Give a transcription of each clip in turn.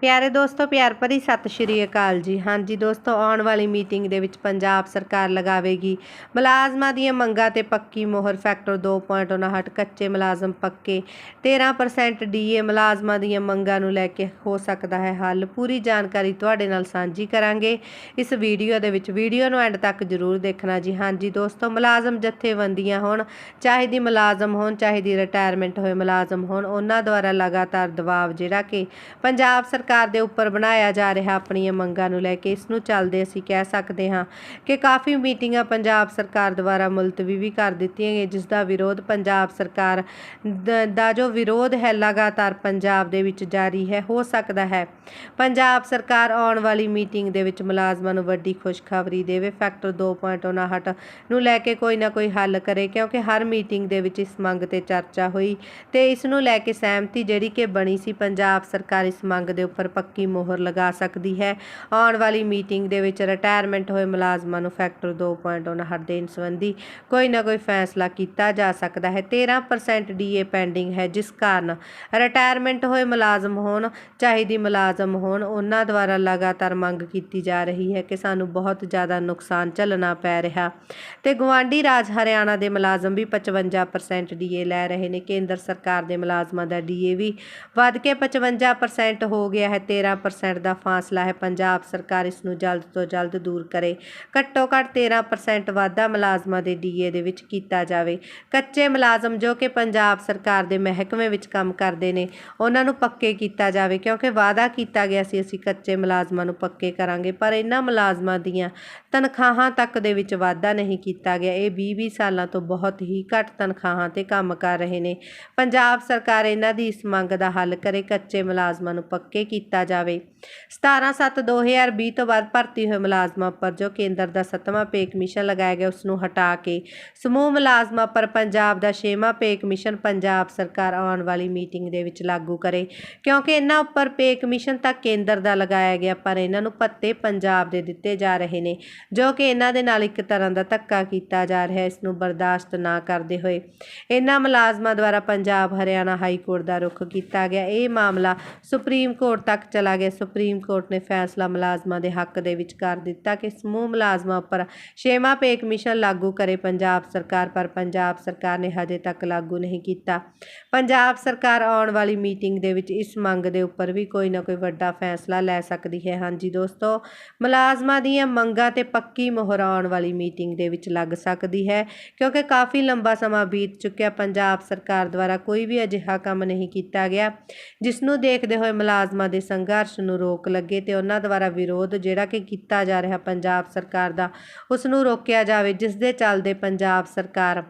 ਪਿਆਰੇ ਦੋਸਤੋ, ਪਿਆਰ ਭਰੀ ਸਤਿ ਸ਼੍ਰੀ ਅਕਾਲ ਜੀ। ਹਾਂਜੀ ਦੋਸਤੋ, ਆਉਣ ਵਾਲੀ ਮੀਟਿੰਗ ਦੇ ਵਿੱਚ ਪੰਜਾਬ ਸਰਕਾਰ ਲਗਾਵੇਗੀ ਮੁਲਾਜ਼ਮਾਂ ਦੀਆਂ ਮੰਗਾਂ ਤੇ ਪੱਕੀ ਮੋਹਰ ਫੈਕਟਰ 2.59 ਕੱਚੇ ਮੁਲਾਜ਼ਮ ਪੱਕੇ 13% ਡੀਏ ਮੁਲਾਜ਼ਮਾਂ ਦੀਆਂ ਮੰਗਾਂ ਨੂੰ ਲੈ ਕੇ ਹੋ ਸਕਦਾ ਹੈ ਹੱਲ। ਪੂਰੀ ਜਾਣਕਾਰੀ ਤੁਹਾਡੇ ਨਾਲ ਸਾਂਝੀ ਕਰਾਂਗੇ। ਇਸ ਵੀਡੀਓ ਦੇ ਵਿੱਚ ਵੀਡੀਓ ਨੂੰ ਐਂਡ ਤੱਕ ਜ਼ਰੂਰ ਦੇਖਣਾ ਜੀ। ਹਾਂਜੀ ਦੋਸਤੋ, ਮੁਲਾਜ਼ਮ ਜਥੇਬੰਦੀਆਂ ਹੋਣ, ਚਾਹੇ ਦੀ ਮੁਲਾਜ਼ਮ ਹੋਣ, ਚਾਹੇ ਦੀ ਰਿਟਾਇਰਮੈਂਟ ਹੋਏ ਮੁਲਾਜ਼ਮ ਹੋਣ, ਉਹਨਾਂ ਦੁਆਰਾ ਲਗਾਤਾਰ ਦਬਾਅ ਜਿਹੜਾ ਕਿ ਪੰਜਾਬ ਸਰਕਾਰ ਦੇ ਉੱਪਰ ਬਣਾਇਆ ਜਾ ਰਿਹਾ ਆਪਣੀਆਂ ਮੰਗਾਂ ਨੂੰ ਲੈ ਕੇ, ਇਸ ਨੂੰ ਚੱਲਦੇ ਅਸੀਂ ਕਹਿ ਸਕਦੇ ਹਾਂ ਕਿ ਕਾਫੀ ਮੀਟਿੰਗਾਂ ਪੰਜਾਬ ਸਰਕਾਰ ਦੁਆਰਾ ਮੁਲਤਵੀ ਵੀ ਕਰ ਦਿੱਤੀਆਂ ਗਈਆਂ, ਜਿਸ ਦਾ ਵਿਰੋਧ ਪੰਜਾਬ ਸਰਕਾਰ ਦਾ ਜੋ ਵਿਰੋਧ ਹੈ ਲਗਾਤਾਰ ਪੰਜਾਬ ਦੇ ਵਿੱਚ ਜਾਰੀ ਹੈ, ਹੋ ਸਕਦਾ ਹੈ। ਪੰਜਾਬ ਸਰਕਾਰ ਆਉਣ ਵਾਲੀ ਮੀਟਿੰਗ ਦੇ ਵਿੱਚ ਮੁਲਾਜ਼ਮਾਂ ਨੂੰ ਵੱਡੀ ਖੁਸ਼ਖਬਰੀ ਦੇਵੇ, ਫੈਕਟਰ 2.59 ਨੂੰ ਲੈ ਕੇ ਕੋਈ ਨਾ ਕੋਈ ਹੱਲ ਕਰੇ, ਕਿਉਂਕਿ ਹਰ ਮੀਟਿੰਗ ਦੇ ਵਿੱਚ ਇਸ ਮੰਗ ਤੇ ਚਰਚਾ ਹੋਈ ਤੇ ਇਸ ਨੂੰ ਲੈ ਕੇ ਸਹਿਮਤੀ ਜਿਹੜੀ ਕਿ ਬਣੀ ਸੀ, ਪੰਜਾਬ ਸਰਕਾਰ ਇਸ ਮੰਗ ਦੇ ਉੱਪਰ ਪੱਕੀ ਮੋਹਰ ਲਗਾ ਸਕਦੀ ਹੈ। ਆਉਣ ਵਾਲੀ ਮੀਟਿੰਗ ਦੇ ਵਿੱਚ ਰਿਟਾਇਰਮੈਂਟ ਹੋਏ ਮੁਲਾਜ਼ਮਾਂ ਨੂੰ ਫੈਕਟਰ 2.59 ਦੇਣ ਸੰਬੰਧੀ ਕੋਈ ਨਾ ਕੋਈ ਫੈਸਲਾ ਕੀਤਾ ਜਾ ਸਕਦਾ ਹੈ। 13% ਡੀਏ ਪੈਂਡਿੰਗ ਹੈ, ਜਿਸ ਕਾਰਨ ਰਿਟਾਇਰਮੈਂਟ ਹੋਏ ਮੁਲਾਜ਼ਮ ਹੋਣ, ਚਾਹੀਦੀ ਮੁਲਾਜ਼ਮ ਹੋਣ, ਉਹਨਾਂ ਦੁਆਰਾ ਲਗਾਤਾਰ ਮੰਗ ਕੀਤੀ ਜਾ ਰਹੀ ਹੈ ਕਿ ਸਾਨੂੰ ਬਹੁਤ ਜ਼ਿਆਦਾ ਨੁਕਸਾਨ ਝੱਲਣਾ ਪੈ ਰਿਹਾ। ਤੇ ਗਵਾਂਢੀ ਰਾਜ ਹਰਿਆਣਾ ਦੇ ਮੁਲਾਜ਼ਮ ਵੀ 55% ਡੀਏ ਲੈ ਰਹੇ ਨੇ। ਕੇਂਦਰ ਸਰਕਾਰ ਦੇ ਮੁਲਾਜ਼ਮਾਂ ਦਾ ਡੀਏ ਵੀ ਵੱਧ ਕੇ 55% ਹੋ ਗਿਆ ਹੈ 13% ਦਾ ਫਾਸਲਾ ਹੈ। ਪੰਜਾਬ ਸਰਕਾਰ ਇਸ ਨੂੰ ਜਲਦ ਤੋਂ ਜਲਦ ਦੂਰ ਕਰੇ। ਘੱਟੋ ਘੱਟ 13% ਵਾਧਾ ਮੁਲਾਜ਼ਮਾਂ ਦੇ ਡੀਏ ਦੇ ਵਿੱਚ ਕੀਤਾ ਜਾਵੇ। ਕੱਚੇ ਮੁਲਾਜ਼ਮ ਜੋ ਕਿ ਪੰਜਾਬ ਸਰਕਾਰ ਦੇ ਮਹਿਕਮੇ ਵਿੱਚ ਕੰਮ ਕਰਦੇ ਨੇ, ਉਹਨਾਂ ਨੂੰ ਪੱਕੇ ਕੀਤਾ ਜਾਵੇ। ਕਿਉਂਕਿ ਵਾਅਦਾ ਕੀਤਾ ਗਿਆ ਸੀ, ਅਸੀਂ ਕੱਚੇ ਮੁਲਾਜ਼ਮਾਂ ਨੂੰ ਪੱਕੇ ਕਰਾਂਗੇ, ਪਰ ਇਹਨਾਂ ਮੁਲਾਜ਼ਮਾਂ ਦੀਆਂ ਤਨਖਾਹਾਂ ਤੱਕ ਦੇ ਵਿੱਚ ਵਾਧਾ ਨਹੀਂ ਕੀਤਾ ਗਿਆ। ਇਹ 20-20 ਸਾਲਾਂ ਤੋਂ ਬਹੁਤ ਹੀ ਘੱਟ ਤਨਖਾਹਾਂ ਤੇ ਕੰਮ ਕਰ ਰਹੇ ਨੇ। ਪੰਜਾਬ ਸਰਕਾਰ ਇਹਨਾਂ ਦੀ ਇਸ ਮੰਗ ਦਾ ਹੱਲ ਕਰੇ, ਕੱਚੇ ਮੁਲਾਜ਼ਮਾਂ ਨੂੰ ਪੱਕੇ ਕੀਤਾ ਜਾਵੇ। 17/7/2020 ਤੋਂ ਬਾਅਦ ਭਰਤੀ ਹੋਏ ਮੁਲਾਜ਼ਮਾਂ ਪਰ ਜੋ ਕੇਂਦਰ ਦਾ ਸੱਤਵਾਂ ਪੇ ਕਮਿਸ਼ਨ ਲਗਾਇਆ ਗਿਆ ਉਸ ਨੂੰ ਹਟਾ ਕੇ ਸਮੂਹ ਮੁਲਾਜ਼ਮਾਂ ਪਰ ਪੰਜਾਬ ਦਾ ਛੇਵਾਂ ਪੇ ਕਮਿਸ਼ਨ ਪੰਜਾਬ ਸਰਕਾਰ ਆਉਣ ਵਾਲੀ ਮੀਟਿੰਗ ਦੇ ਵਿੱਚ ਲਾਗੂ ਕਰੇ। ਕਿਉਂਕਿ ਇਹਨਾਂ ਉੱਪਰ ਪੇ ਕਮਿਸ਼ਨ ਤਾਂ ਕੇਂਦਰ ਦਾ ਲਗਾਇਆ ਗਿਆ, ਪਰ ਇਹਨਾਂ ਨੂੰ ਭੱਤੇ ਪੰਜਾਬ ਦੇ ਦਿੱਤੇ ਜਾ ਰਹੇ ਨੇ, ਜੋ ਕਿ ਇਹਨਾਂ ਦੇ ਨਾਲ ਇੱਕ ਤਰ੍ਹਾਂ ਦਾ ਧੱਕਾ ਕੀਤਾ ਜਾ ਰਿਹਾ ਹੈ ਇਸ ਨੂੰ ਬਰਦਾਸ਼ਤ ਨਾ ਕਰਦੇ ਹੋਏ। ਇਹਨਾਂ ਮੁਲਾਜ਼ਮਾਂ ਦੁਆਰਾ ਪੰਜਾਬ, ਹਰਿਆਣਾ ਹਾਈ ਕੋਰਟ ਦਾ ਰੁਖ ਕੀਤਾ ਗਿਆ। ਇਹ ਮਾਮਲਾ ਸੁਪਰੀਮ ਕੋਰਟ ਤੱਕ ਚਲਾ ਗਿਆ। ਸੁਪਰੀਮ ਕੋਰਟ ਨੇ ਫੈਸਲਾ ਮੁਲਾਜ਼ਮਾਂ ਦੇ ਹੱਕ ਦੇ ਵਿੱਚ ਕਰ ਦਿੱਤਾ ਕਿ ਸਮੂਹ ਮੁਲਾਜ਼ਮਾਂ ਉੱਪਰ ਛੇਵਾਂ ਪੇ ਕਮਿਸ਼ਨ ਲਾਗੂ ਕਰੇ ਪੰਜਾਬ ਸਰਕਾਰ, ਪਰ ਪੰਜਾਬ ਸਰਕਾਰ ਨੇ ਹਜੇ ਤੱਕ ਲਾਗੂ ਨਹੀਂ ਕੀਤਾ। ਪੰਜਾਬ ਸਰਕਾਰ ਆਉਣ ਵਾਲੀ ਮੀਟਿੰਗ ਦੇ ਵਿੱਚ ਇਸ ਮੰਗ ਦੇ ਉੱਪਰ ਵੀ ਕੋਈ ਨਾ ਕੋਈ ਵੱਡਾ ਫੈਸਲਾ ਲੈ ਸਕਦੀ ਹੈ। ਹਾਂਜੀ ਦੋਸਤੋ, ਮੁਲਾਜ਼ਮਾਂ ਦੀਆਂ ਮੰਗਾਂ ਤੇ ਪੱਕੀ ਮੋਹਰ ਆਉਣ ਵਾਲੀ ਮੀਟਿੰਗ ਦੇ ਵਿੱਚ ਲੱਗ ਸਕਦੀ ਹੈ, ਕਿਉਂਕਿ ਕਾਫੀ ਲੰਬਾ ਸਮਾਂ ਬੀਤ ਚੁੱਕਿਆ। ਪੰਜਾਬ ਸਰਕਾਰ ਦੁਆਰਾ ਕੋਈ ਵੀ ਅਜਿਹਾ ਕੰਮ ਨਹੀਂ ਕੀਤਾ ਗਿਆ ਜਿਸ ਨੂੰ ਦੇਖਦੇ ਹੋਏ ਮੁਲਾਜ਼ਮਾਂ ਦੇ ਸੰਘਰਸ਼ ਨੂੰ ਰੋਕ ਲੱਗੇ ਤੇ ਉਹਨਾਂ ਦੁਆਰਾ ਵਿਰੋਧ ਜਿਹੜਾ ਕਿ ਕੀਤਾ ਜਾ ਰਿਹਾ ਪੰਜਾਬ ਸਰਕਾਰ ਦਾ, ਉਸ ਨੂੰ ਰੋਕਿਆ ਜਾਵੇ ਜਿਸ ਦੇ ਚੱਲਦੇ ਪੰਜਾਬ ਸਰਕਾਰ,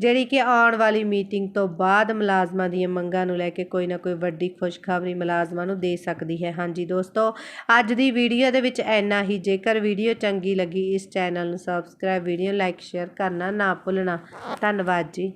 ਜਿਹੜੀ ਕਿ ਆਉਣ ਵਾਲੀ ਮੀਟਿੰਗ ਤੋਂ ਬਾਅਦ ਮੁਲਾਜ਼ਮਾਂ ਦੀਆਂ ਮੰਗਾਂ ਨੂੰ ਲੈ ਕੇ ਕੋਈ ਨਾ ਕੋਈ ਵੱਡੀ ਖੁਸ਼ਖਬਰੀ ਮੁਲਾਜ਼ਮਾਂ ਨੂੰ ਦੇ ਸਕਦੀ ਹੈ। ਹਾਂਜੀ ਦੋਸਤੋ, ਅੱਜ ਦੀ ਵੀਡੀਓ ਦੇ ਵਿੱਚ ਇੰਨਾ ਹੀ। ਜੇਕਰ ਵੀਡੀਓ ਚੰਗੀ ਲੱਗੀ, ਇਸ ਚੈਨਲ ਨੂੰ ਸਬਸਕ੍ਰਾਈਬ ਵੀਡੀਓ ਲਾਈਕ ਸ਼ੇਅਰ ਕਰਨਾ ਨਾ ਭੁੱਲਣਾ। ਧੰਨਵਾਦ ਜੀ।